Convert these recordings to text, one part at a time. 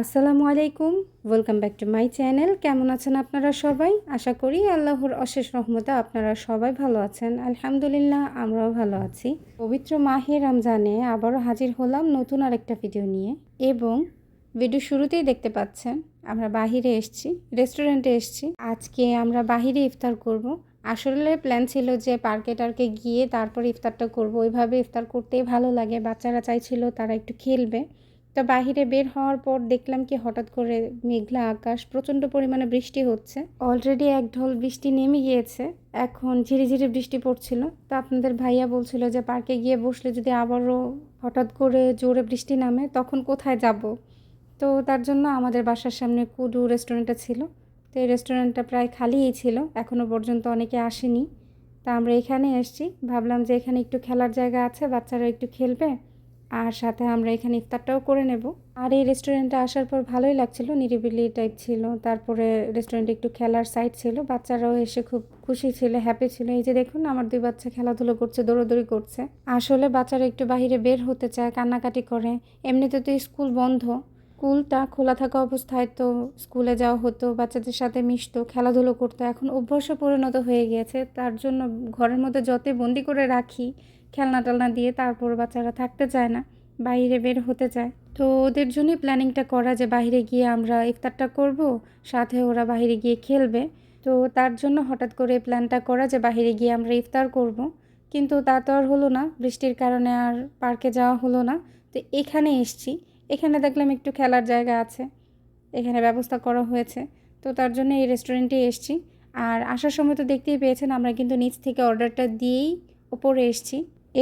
আসসালামু আলাইকুম welcome back to my channel কেমন আছেন আপনারা সবাই? আশা করি আল্লাহর অশেষ রহমতে আপনারা সবাই ভালো আছেন। আলহামদুলিল্লাহ, আমরাও ভালো আছি। পবিত্র মাহে রমজানে আবারও হাজির হলাম নতুন আরেকটা ভিডিও নিয়ে। এবং ভিডিও শুরুতেই দেখতে পাচ্ছেন, আমরা বাহিরে এসছি রেস্টুরেন্টে এসছি। আজকে আমরা বাহিরে ইফতার করব। আসলে প্ল্যান ছিল যে পার্কে টার্কে গিয়ে তারপর ইফতারটা করব। ওইভাবে ইফতার করতেই ভালো লাগে। বাচ্চারা চাইছিল তারা একটু খেলবে। তো বাহিরে বের হওয়ার পর দেখলাম কি হঠাৎ করে মেঘলা আকাশ, প্রচণ্ড পরিমাণে বৃষ্টি হচ্ছে। অলরেডি এক ঢল বৃষ্টি নেমে গিয়েছে। এখন ঝিরিঝিরি বৃষ্টি পড়ছিল। তো আপনাদের ভাইয়া বলছিল যে পার্কে গিয়ে বসলে যদি আবারও হঠাৎ করে জোরে বৃষ্টি নামে, তখন কোথায় যাব? তো তার জন্য আমাদের বাসার সামনে কুডু রেস্টুরেন্টটা ছিল। তো এই রেস্টুরেন্টটা প্রায় খালিই ছিল। এখনও পর্যন্ত অনেকে আসেনি। তা আমরা এখানে এসেছি ভাবলাম যে এখানে একটু খেলার জায়গা আছে, বাচ্চারা একটু খেলবে। আর সাথে আমরা এখানে ইফতারটাও করে নেব। আর এই রেস্টুরেন্টে আসার পর ভালোই লাগছিল, নিরিবিলি টাইপ ছিল। তারপরে রেস্টুরেন্টে একটু খেলার সাইড ছিল। বাচ্চারাও এসে খুব খুশি ছিল হ্যাপি ছিল। এই যে দেখুন, আমার দুই বাচ্চা খেলাধুলো করছে, দৌড়োদৌড়ি করছে। আসলে বাচ্চারা একটু বাহিরে বের হতে চায়, কান্নাকাটি করে। এমনিতে তো স্কুল বন্ধ। স্কুলটা খোলা থাকা অবস্থায় তো স্কুলে যাওয়া হতো, বাচ্চাদের সাথে মিশতো, খেলাধুলো করতো, এখন অভ্যাসে পরিণত হয়ে গিয়েছে। তার জন্য ঘরের মধ্যে যতই বন্দি করে রাখি, খেলনা টেলনা দিয়ে তারপর বাচ্চারা থাকতে চায় না, বাইরে বের হতে চায়। তো ওদের জন্যই প্ল্যানিংটা করা যে বাইরে গিয়ে আমরা ইফতারটা করব, সাথে ওরা বাইরে গিয়ে খেলবে। তো তার জন্য হঠাৎ করে প্ল্যানটা করা যে বাইরে গিয়ে আমরা ইফতার করব। কিন্তু তা তো আর হলো না, বৃষ্টির কারণে আর পার্কে যাওয়া হলো না। তো এখানে এসছি। এখানে দেখলাম একটু খেলার জায়গা আছে, এখানে ব্যবস্থা করা হয়েছে। তো তার জন্য এই রেস্টুরেন্টে এসছি। আর আসার সময় তো দেখতেই পেয়েছেন, আমরা কিন্তু নিচ থেকে অর্ডারটা দিয়েই ওপরে এসছি।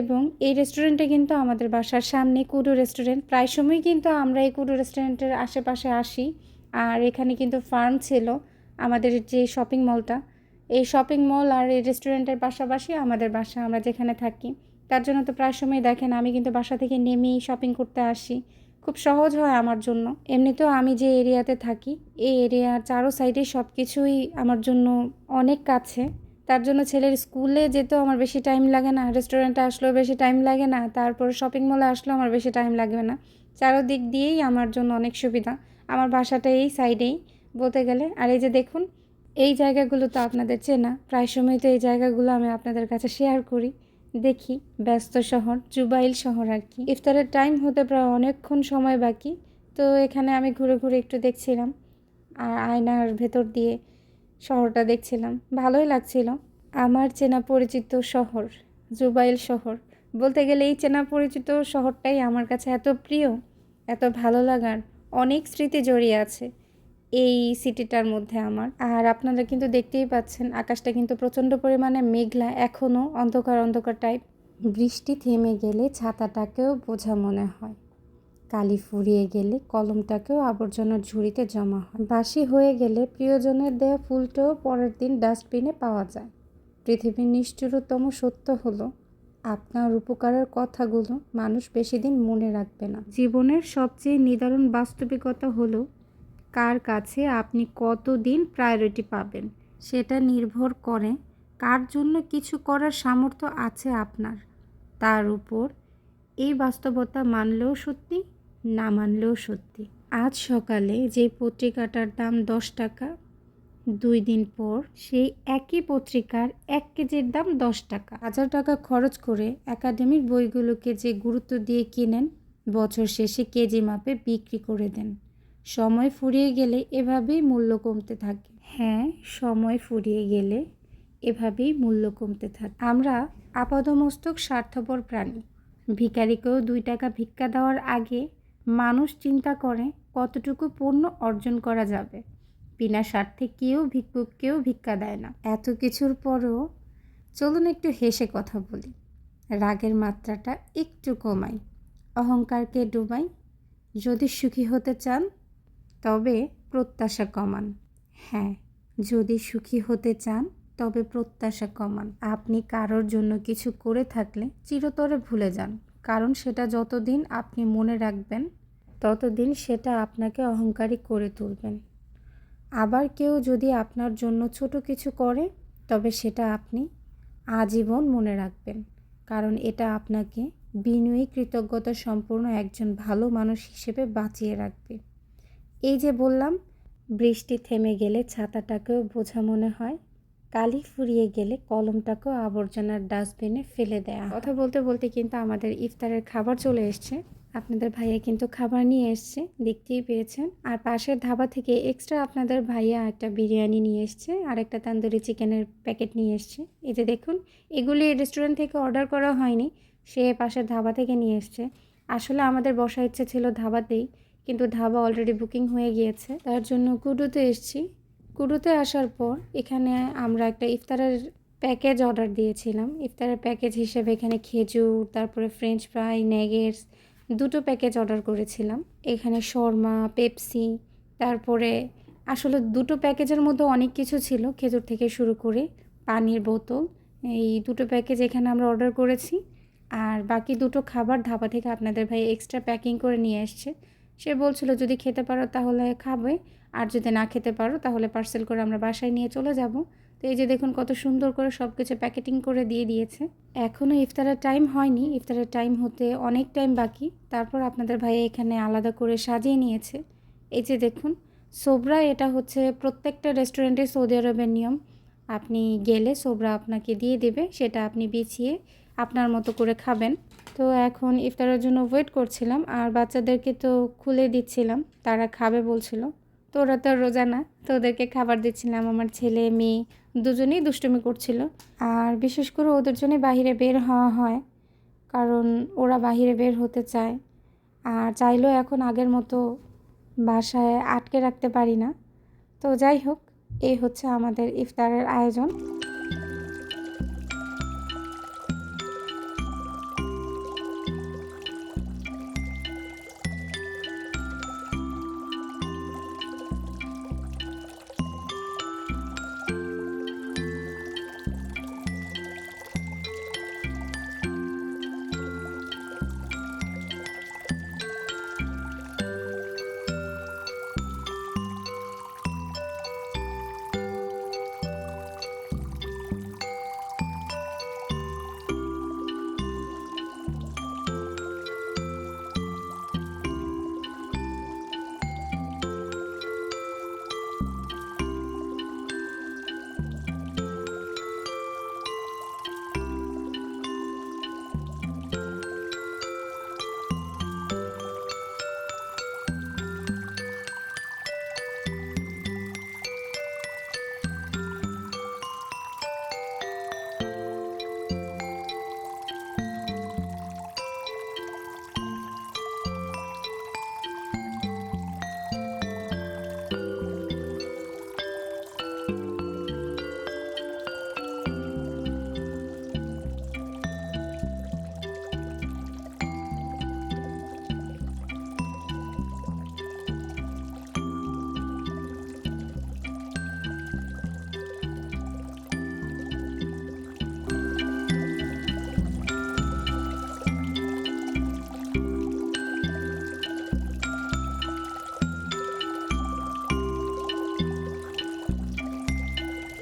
এবং এই রেস্টুরেন্টে কিন্তু আমাদের বাসার সামনে কুডু রেস্টুরেন্ট প্রায় সময় কিন্তু আমরা এই কুডু রেস্টুরেন্টের আশেপাশে আসি। আর এখানে কিন্তু ফার্ম ছিল আমাদের যে শপিং মলটা এই শপিং মল আর এই রেস্টুরেন্টের পাশাপাশি আমাদের বাসা, আমরা যেখানে থাকি। তার জন্য তো প্রায় সময় দেখেন, আমি কিন্তু বাসা থেকে নেমেই শপিং করতে আসি। খুব সহজ হয় আমার জন্য। এমনিতেও আমি যে এরিয়াতে থাকি, এই এরিয়ার চারো সাইডে সব কিছুই আমার জন্য অনেক কাছে। তার জন্য ছেলের স্কুলে যেতেও আমার বেশি টাইম লাগে না, রেস্টুরেন্টে আসলেও বেশি টাইম লাগে না, তারপর শপিং মলে আসলেও আমার বেশি টাইম লাগবে না। চারোদিক দিয়েই আমার জন্য অনেক সুবিধা। আমার বাসাটা এই সাইডেই। বলতে গেলে, আর এই যে দেখুন, এই জায়গাগুলো তো আপনাদের চেনা। প্রায় সময় তো এই জায়গাগুলো আমি আপনাদের কাছে শেয়ার করি। দেখি, ব্যস্ত শহর, জুবাইল শহর আর কি। ইফতারের টাইম হতে প্রায় অনেকক্ষণ সময় বাকি, তো এখানে আমি ঘুরে ঘুরে একটু দেখছিলাম। আর আয়নার ভেতর দিয়ে শহরটা দেখছিলাম। ভালোই লাগছিল। আমার চেনা পরিচিত শহর, জুবাইল শহর, বলতে গেলে এই চেনা পরিচিত শহরটাই আমার কাছে এত প্রিয়, এত ভালো লাগার অনেক স্মৃতি জড়িয়ে আছে। এই সিটিটার মধ্যে আমার। আর আপনারা কিন্তু দেখতেই পাচ্ছেন, আকাশটা কিন্তু প্রচণ্ড পরিমাণে মেঘলা এখনও অন্ধকার অন্ধকার টাইপ বৃষ্টি থেমে গেলে ছাতাটাকেও বোঝা মনে হয়। কালি ফুরিয়ে গেলে কলমটাকেও আবর্জনার ঝুড়িতে জমা হয়। বাসি হয়ে গেলে প্রিয়জনের দেওয়া ফুলটাও পরের দিন ডাস্টবিনে পাওয়া যায়। পৃথিবীর নিষ্ঠুরতম সত্য হলো, আপনার উপকারের কথাগুলো মানুষ বেশি দিন মনে রাখবে না। জীবনের সবচেয়ে নিদারুণ বাস্তবিকতা হলো কার কাছে আপনি কতদিন প্রায়োরিটি পাবেন? সেটা নির্ভর করে কার জন্য কিছু করার সামর্থ্য আছে আপনার। তার উপর এই বাস্তবতা মানলেও সত্যি, না মানলেও সত্যি। আজ সকালে যে পত্রিকাটার দাম দশ টাকা, দুই দিন পর সেই একই পত্রিকার এক কেজির দাম দশ টাকা। হাজার টাকা খরচ করে একাডেমির বইগুলোকে যে গুরুত্ব দিয়ে কিনেন, বছর শেষে কেজি মাপে বিক্রি করে দেন। সময় ফুরিয়ে গেলে এভাবেই মূল্য কমতে থাকে। হ্যাঁ সময় ফুরিয়ে গেলে এভাবেই মূল্য কমতে থাকে। আমরা আপাদমস্তক স্বার্থপর প্রাণী। ভিখারিকেও দুই টাকা ভিক্ষা দেওয়ার আগে মানুষ চিন্তা করে কতটুকু পণ্য অর্জন করা যাবে। বিনা স্বার্থে কেউ ভিক্ষুককেও ভিক্ষা দেয় না। এত কিছুর পরও চলুন একটু হেসে কথা বলি। রাগের মাত্রাটা একটু কমাই, অহংকারকে ডুবাই। যদি সুখী হতে চান তবে প্রত্যাশা কমান। হ্যাঁ যদি সুখী হতে চান, তবে প্রত্যাশা কমান। আপনি কারোর জন্য কিছু করে থাকলে চিরতরে ভুলে যান, কারণ সেটা যতদিন আপনি মনে রাখবেন, ততদিন সেটা আপনাকে অহংকারী করে তুলবেন। আবার কেউ যদি আপনার জন্য ছোট কিছু করে, তবে সেটা আপনি আজীবন মনে রাখবেন, কারণ এটা আপনাকে বিনয়ী কৃতজ্ঞতা সম্পূর্ণ একজন ভালো মানুষ হিসেবে বাঁচিয়ে রাখবে। এই যে বললাম, বৃষ্টি থেমে গেলে ছাতাটাকেও বোঝা মনে হয়। কালি ফুরিয়ে গেলে কলমটাকেও আবর্জনার ডাস্টবিনে ফেলে দেয়া কথা বলতে বলতে কিন্তু আমাদের ইফতারের খাবার চলে এসছে। আপনাদের ভাইয়া কিন্তু খাবার নিয়ে এসছে, দেখতেই পেয়েছেন। আর পাশের ধাবা থেকে এক্সট্রা আপনাদের ভাইয়া একটা বিরিয়ানি নিয়ে এসছে, আর একটা তান্দুরি চিকেনের প্যাকেট নিয়ে এসছে। এই যে দেখুন, এগুলি রেস্টুরেন্ট থেকে অর্ডার করা হয়নি, সে পাশের ধাবা থেকে নিয়ে এসছে। আসলে আমাদের বসা ইচ্ছে ছিল ধাবাতেই কিন্তু ধাবা অলরেডি বুকিং হয়ে গিয়েছে। তার জন্য কুডুতে এসছি। কুডুতে আসার পর এখানে আমরা একটা ইফতারের প্যাকেজ অর্ডার দিয়েছিলাম। ইফতারের প্যাকেজ হিসেবে এখানে খেজুর, তারপরে ফ্রেঞ্চ ফ্রাই নেগেটস দুটো প্যাকেজ অর্ডার করেছিলাম। এখানে শর্মা পেপসি তারপরে আসলে দুটো প্যাকেজের মধ্যে অনেক কিছু ছিল। খেজুর থেকে শুরু করে পানির বোতল, এই দুটো প্যাকেজ এখানে আমরা অর্ডার করেছি। আর বাকি দুটো খাবার ধাবা থেকে আপনাদের ভাই এক্সট্রা প্যাকিং করে নিয়ে এসছে সে বলছিল, যদি খেতে পারো তাহলে খাবে, আর যদি না খেতে পারো তাহলে পার্সেল করে আমরা বাসায় নিয়ে চলে যাব। তো এই যে দেখুন কত সুন্দর করে সব কিছু প্যাকেটিং করে দিয়ে দিয়েছে। এখনও ইফতারের টাইম হয়নি। ইফতারের টাইম হতে অনেক টাইম বাকি। তারপর আপনাদের ভাই এখানে আলাদা করে সাজিয়ে নিয়েছে। এই যে দেখুন, সোবরা এটা হচ্ছে প্রত্যেকটা রেস্টুরেন্টে সৌদি আরবের নিয়ম। আপনি গেলে সোবরা আপনাকে দিয়ে দেবে, সেটা আপনি বিছিয়ে আপনার মতো করে খাবেন। তো এখন ইফতারের জন্য ওয়েট করছিলাম, আর বাচ্চাদেরকে তো খুলে দিচ্ছিলাম, তারা খাবে বলছিল। তো ওরা তো রোজা না, তো ওদেরকে খাবার দিচ্ছিলাম, আমার ছেলে, মেয়ে, দুজনেই দুষ্টুমি করছিল। আর বিশেষ করে ওদের জন্য বাইরে বের হওয়া হয়, কারণ ওরা বাইরে বের হতে চায়। আর চাইলেও এখন আগের মতো বাসায় আটকে রাখতে পারি না। তো যাই হোক, এই হচ্ছে আমাদের ইফতারের আয়োজন।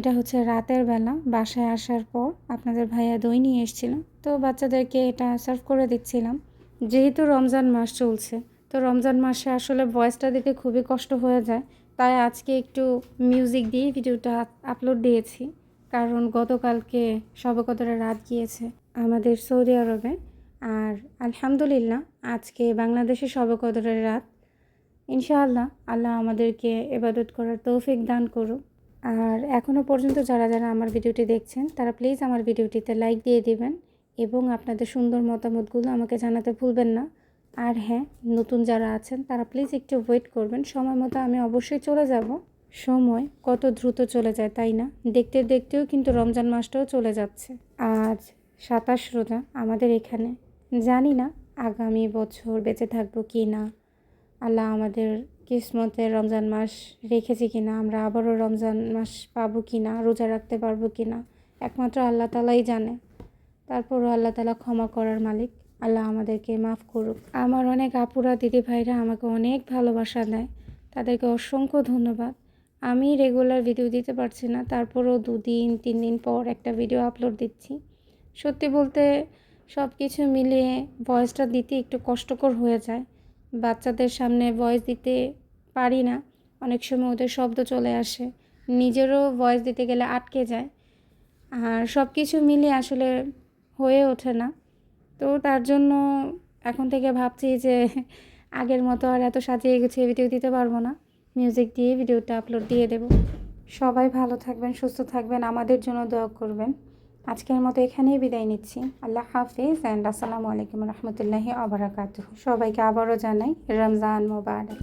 এটা হচ্ছে রাতের বেলা বাসায় আসার পর আপনাদের ভাইয়া দই নিয়ে এসেছিল। তো বাচ্চাদেরকে এটা সার্ভ করে দিচ্ছিলাম। যেহেতু রমজান মাস চলছে, তো রমজান মাসে আসলে ভয়েসটা দিতে খুবই কষ্ট হয়ে যায়। তাই আজকে একটু মিউজিক দিয়ে ভিডিওটা আপলোড দিয়েছি। কারণ গতকালকে সবকতরা রাত গিয়েছে আমাদের সৌদি আরবে। আর আলহামদুলিল্লাহ আজকে বাংলাদেশে সবকদরের রাত। ইনশাআল্লাহ আল্লাহ আমাদেরকে এবাদত করার তৌফিক দান করুক। আর এখনও পর্যন্ত যারা যারা আমার ভিডিওটি দেখছেন, তারা প্লিজ আমার ভিডিওটিতে লাইক দিয়ে দিবেন এবং আপনাদের সুন্দর মতামতগুলো আমাকে জানাতে ভুলবেন না। আর হ্যাঁ নতুন যারা আছেন, তারা প্লিজ একটু ওয়েট করবেন। সময় মতো আমি অবশ্যই চলে যাব। সময় কত দ্রুত চলে যায়, তাই না? দেখতে দেখতেও কিন্তু রমজান মাসটাও চলে যাচ্ছে। আজ সাতাশ রোজা আমাদের এখানে। জানি না আগামী বছর বেঁচে থাকব কি না। আল্লাহ আমাদের কিসমতে রমজান মাস রেখেছি কি না আমরা আবারও রমজান মাস পাবো কি না রোজা রাখতে পারব কি না একমাত্র আল্লাহ তালাই জানে। তারপরও আল্লাহ তালা ক্ষমা করার মালিক, আল্লাহ আমাদেরকে মাফ করুক। আমার অনেক আপুরা, দিদি ভাইরা আমাকে অনেক ভালোবাসা দেয়, তাদেরকে অসংখ্য ধন্যবাদ। আমি রেগুলার ভিডিও দিতে পারছি না, তারপরেও দুদিন তিন দিন পর একটা ভিডিও আপলোড দিচ্ছি। সত্যি বলতে সব কিছু মিলিয়ে ভয়েসটা দিতে একটু কষ্টকর হয়ে যায়। বাচ্চাদের সামনে ভয়েস দিতে পারি না। অনেক সময় ওদের শব্দ চলে আসে। নিজেরও ভয়েস দিতে গেলে আটকে যায়। আর সব কিছু মিলিয়ে আসলে হয়ে ওঠে না। তো তার জন্য এখন থেকে ভাবছি যে আগের মতো আর এত সাজিয়ে গুছিয়ে ভিডিও দিতে পারব না। মিউজিক দিয়ে ভিডিওটা আপলোড দিয়ে দেব। সবাই ভালো থাকবেন, সুস্থ থাকবেন। আমাদের জন্য দোয়া করবেন। আজকের মতো এখানেই বিদায় নিচ্ছি। আল্লাহ হাফিজ অ্যান্ড আসসালামু আলাইকুম রহমতুল্লাহি আবরাকাত সবাইকে আবারও জানাই রমজান মোবারক।